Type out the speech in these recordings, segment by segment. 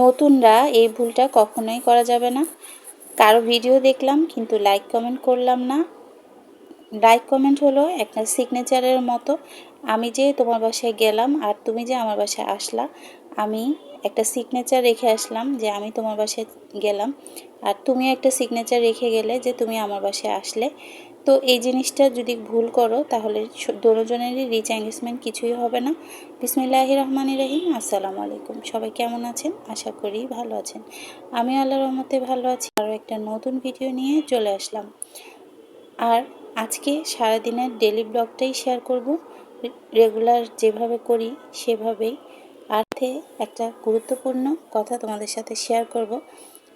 নতুনরা এই ভুলটা কখনোই করা যাবে না। কারও ভিডিও দেখলাম, কিন্তু লাইক কমেন্ট করলাম না। লাইক কমেন্ট হলো একটা সিগনেচারের মতো। আমি যে তোমার বাসায় গেলাম আর তুমি যে আমার বাসায় আসলা, আমি একটা সিগনেচার রেখে আসলাম যে আমি তোমার বাসায় গেলাম। আর তুমি একটা সিগনেচার রেখে গেলে যে তুমি আমার বাসায় আসলে। তো এই জিনিসটা যদি ভুল করো, তাহলে দুজনেরই রিচ এঙ্গেজমেন্ট কিছুই হবে না। বিসমিল্লাহ রহমান রহিম, আসসালামু আলাইকুম। সবাই কেমন আছেন? আশা করি ভালো আছেন। আমি আল্লাহ রহমতে ভালো আছি। আরও একটা নতুন ভিডিও নিয়ে চলে আসলাম। আর আজকে সারাদিনের ডেলি ব্লগটাই শেয়ার করব। রেগুলার যেভাবে করি, সেভাবেই আর্থে একটা গুরুত্বপূর্ণ কথা তোমাদের সাথে শেয়ার করব।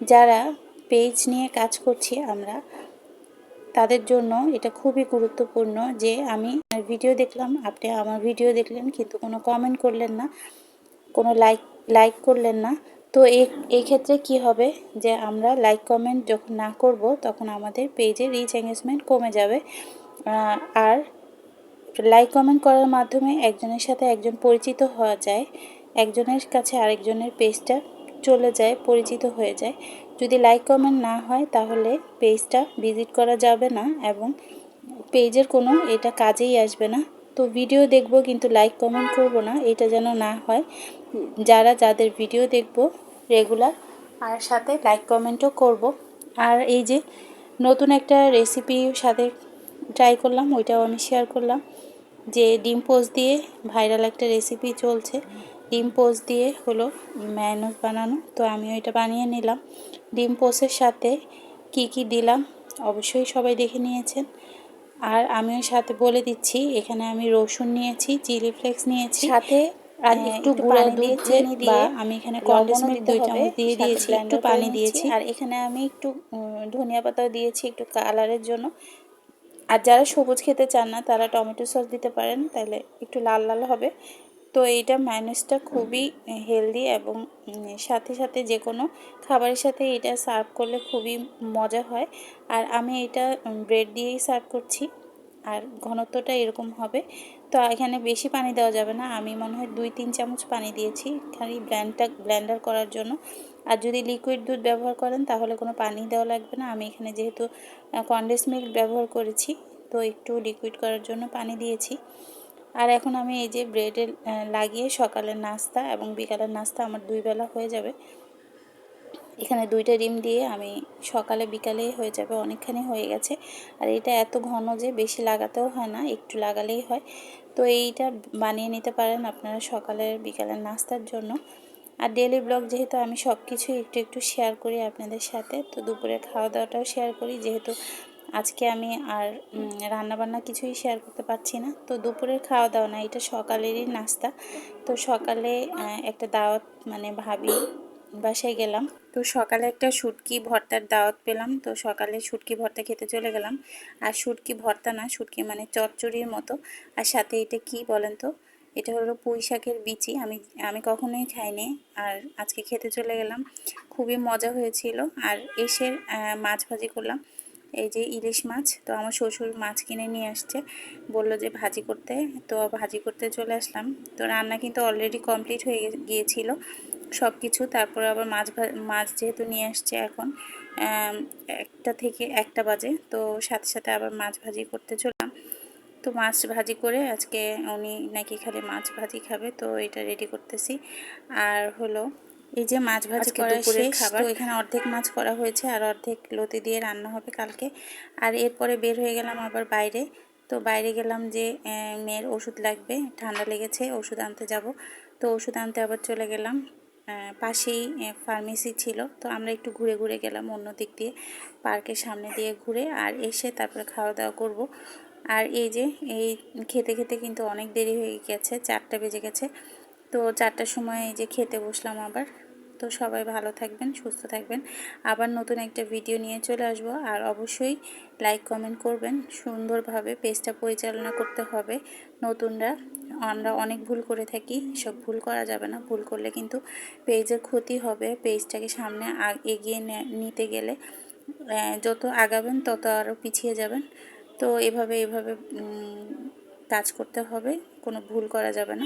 যারা পেজ নিয়ে কাজ করছি, আমরা তাদের জন্য এটা খুবই গুরুত্বপূর্ণ যে আমি ভিডিও দেখলাম, আপনি আমার ভিডিও দেখলেন, কিন্তু কোনো কমেন্ট করলেন না, কোনো লাইক লাইক করলেন না। তো এই ক্ষেত্রে কি হবে? যে আমরা লাইক কমেন্ট যখন না করব, তখন আমাদের পেজে রিচ এঙ্গেজমেন্ট কমে যাবে। আর লাইক কমেন্ট করার মাধ্যমে একজনের সাথে একজন পরিচিত হওয়া যায়, একজনের কাছে আরেকজনের পেজটা চলে যায়, পরিচিত হয়ে যায়। যদি লাইক কমেন্ট না হয়, তাহলে পেজটা ভিজিট করা যাবে না এবং পেজের কোনো এটা কাজেই আসবে না। তো ভিডিও দেখব কিন্তু লাইক কমেন্ট করব না, এটা যেন না হয়। যারা যাদের ভিডিও দেখব রেগুলার আর সাথে লাইক কমেন্টও করব। আর এই যে নতুন একটা রেসিপি সাথে ট্রাই করলাম, ওইটাও আমি শেয়ার করলাম। যে ডিম পোস্ট দিয়ে ভাইরাল একটা রেসিপি চলছে। ডিম পোস্ট দিয়ে হলো ম্যানোস বানানো। তো আমি ওইটা বানিয়ে নিলাম। ডিম পোসের সাথে কি কি দিলাম অবশ্যই সবাই দেখে নিয়েছেন। আর আমিও সাথে বলে দিচ্ছি এখানে আমি রসুন নিয়েছি চিলি ফ্লেক্স নিয়েছি। সাথে আর একটু গুঁড়া চিনি দিয়ে আমি এখানে কন্ডেন্স মিল্ক দুই চামচ দিয়ে দিয়েছি একটু পানি দিয়েছি। আর এখানে আমি একটু ধনিয়া পাতা দিয়েছি একটু কালারের জন্য। আর যারা সবুজ খেতে চান না তারা টমেটো সস দিতে পারেন তাহলে একটু লাল লাল হবে। তো এইটা ম্যানেজটা খুবই হেলদি এবং সাথে সাথে যে কোনো খাবারের সাথে এটা সার্ভ করলে খুবই মজা হয়। আর আমি এটা ব্রেড দিয়েই সার্ভ করছি। আর ঘনত্বটা এরকম হবে। তো এখানে বেশি পানি দেওয়া যাবে না। আমি মনে হয় দুই তিন চামচ পানি দিয়েছি খালি ব্ল্যান্ডটা ব্ল্যান্ডার করার জন্য। আর যদি লিকুইড দুধ ব্যবহার করেন তাহলে কোনো পানি দেওয়া লাগবে না। আমি এখানে যেহেতু কন্ডেন্স মিল্ক ব্যবহার করেছি, তো একটু লিকুইড করার জন্য পানি দিয়েছি। আর এখন আমি এই যে ব্রেডে লাগিয়ে সকালের নাস্তা এবং বিকালের নাস্তা আমার দুই বেলা হয়ে যাবে। এখানে দুইটা ডিম দিয়ে আমি সকালে বিকালে হয়ে যাবে, অনেকখানি হয়ে গেছে। আর এটা এত ঘন যে বেশি লাগাতেও হয় না, একটু লাগালেই হয়। তো এইটা বানিয়ে নিতে পারেন আপনারা সকালের বিকালের নাস্তার জন্য। আর ডেলি ব্লগ যেহেতু আমি সব কিছুই একটু একটু শেয়ার করি আপনাদের সাথে, তো দুপুরের খাওয়া দাওয়াটাও শেয়ার করি। যেহেতু আজকে আমি আর রান্নাবান্না কিছুই শেয়ার করতে পারছি না। তো দুপুরের খাওয়া দাওয়া না, এটা সকালেরই নাস্তা। তো সকালে একটা দাওয়াত মানে ভাবি বাসায় গেলাম। তো সকালে একটা শুটকি ভর্তার দাওয়াত পেলাম। তো সকালে শুটকি ভর্তা খেতে চলে গেলাম। আর শুটকি ভর্তা না, শুটকি মানে চচ্চড়ির মতো। আর সাথে এটা কি বলেন তো? এটা হলো পুঁই শাকের বিচি। আমি আমি কখনোই খাইনি। আর আজকে খেতে চলে গেলাম। খুবই মজা হয়েছিল। আর এসে মাছ ভাজি করলাম। এই যে ইলিশ মাছ, তো আমার শ্বশুর মাছ কিনে নিয়ে আসছে। বলল যে ভাজি করতে। তো ভাজি করতে চলে আসলাম। তো রান্না কিন্তু অলরেডি কমপ্লিট হয়ে গিয়েছিল। সব কিছু তারপরে আবার মাছ মাছ যেহেতু নিয়ে আসছে এখন একটা থেকে একটা বাজে। তো সাথে সাথে আবার মাছ ভাজি করতে চললাম। তো মাছ ভাজি করে আজকে উনি নাকি খালি মাছ ভাজি খাবে, তো এটা রেডি করতেছি। আর হলো এই যে মাছ ভাজি করা শেষ খাবার। এখানে অর্ধেক মাছ করা হয়েছে আর অর্ধেক লতি দিয়ে রান্না হবে কালকে। আর এরপরে বের হয়ে গেলাম আবার বাইরে। তো বাইরে গেলাম যে মেয়ের ওষুধ লাগবে ঠান্ডা লেগেছে ওষুধ আনতে যাব। তো ওষুধ আনতে আবার চলে গেলাম পাশেই ফার্মেসি ছিল। তো আমরা একটু ঘুরে ঘুরে গেলাম অন্য দিক দিয়ে পার্কের সামনে দিয়ে ঘুরে আর এসে তারপরে খাওয়া দাওয়া করব। আর এই যে এই খেতে খেতে কিন্তু অনেক দেরি হয়ে গেছে চারটা বেজে গেছে। তো চারটার সময় এই যে খেতে বসলাম আবার। তো সবাই ভালো থাকবেন, সুস্থ থাকবেন। আবার নতুন একটা ভিডিও নিয়ে চলে আসব। আর অবশ্যই লাইক কমেন্ট করবেন। সুন্দরভাবে পেজটা পরিচালনা করতে হবে। নতুনরা, আমরা অনেক ভুল করে থাকি। সব ভুল করা যাবে না। ভুল করলে কিন্তু পেজের ক্ষতি হবে। পেজটাকে সামনে এগিয়ে নিতে গেলে যত আগাবেন তত আরও পিছিয়ে যাবেন। তো এভাবে এভাবে কাজ করতে হবে। কোনো ভুল করা যাবে না।